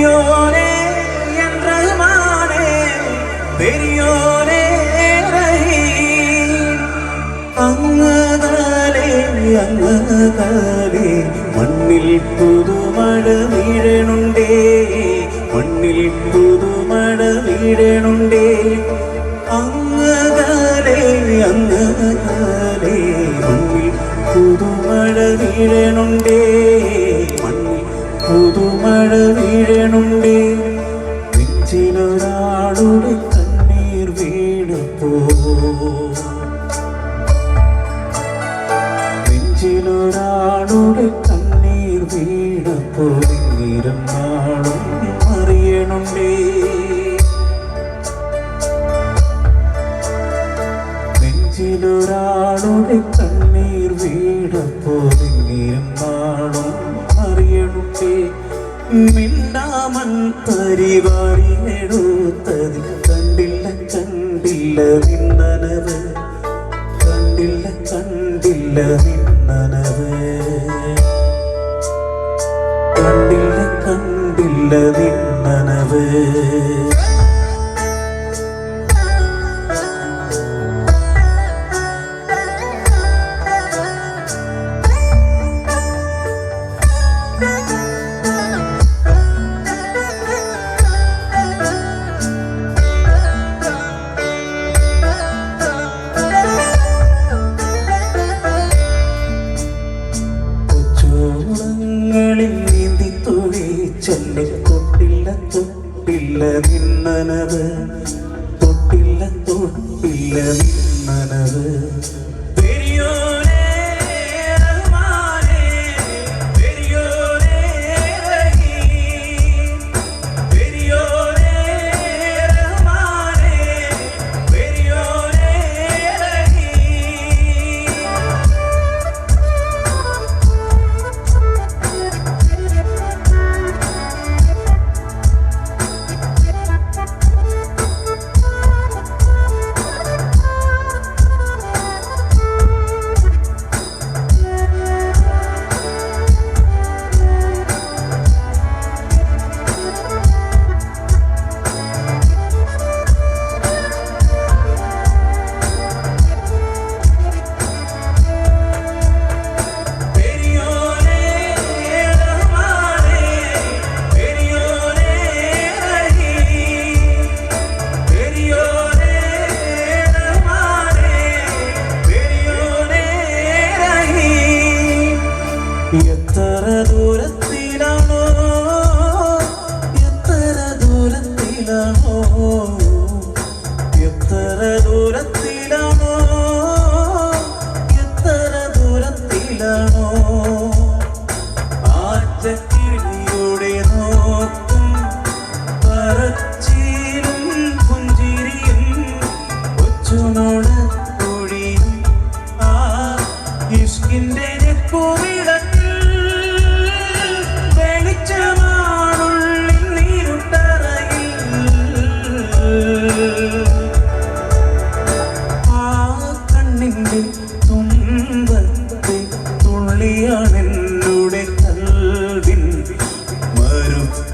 பெரியோரே என் ரஹ்மானே பெரியோரே ரஹீம் അങ്ങകലെ അങ്ങകലെ മണ്ണിൽ പുതുമഴ വീഴണുണ്ടേ മണ്ണിൽ പുതുമഴ വീഴണുണ്ടേ അങ്ങകലെ അങ്ങകലെ മണ്ണിൽ പുതുമഴ വീഴണുണ്ടേ മണ്ണിൽ പുതുമഴ നെഞ്ചിലൊരാളുടെ കണ്ണീർ വീണപ്പോൾ നീരം നാളും അറിയണുണ്ടേ നെഞ്ചിലൊരാളുടെ കണ്ണീർ വീണപ്പോൾ നീരം നാളും അറിയണുണ്ടേ മിണ്ടാമൻ പരിവാരി എടുത്തതിൽ കണ്ടില്ല കണ്ടില്ല നിന്നനവ് കണ്ടില്ല കണ്ടില്ല നിന്നനവ് കണ്ടില്ല തൊട്ടില്ല തൊട്ടില്ല നിന്നനവ്. തൊട്ടില്ല തൊട്ടില്ല നിന്നനവ്.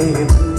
Yeah.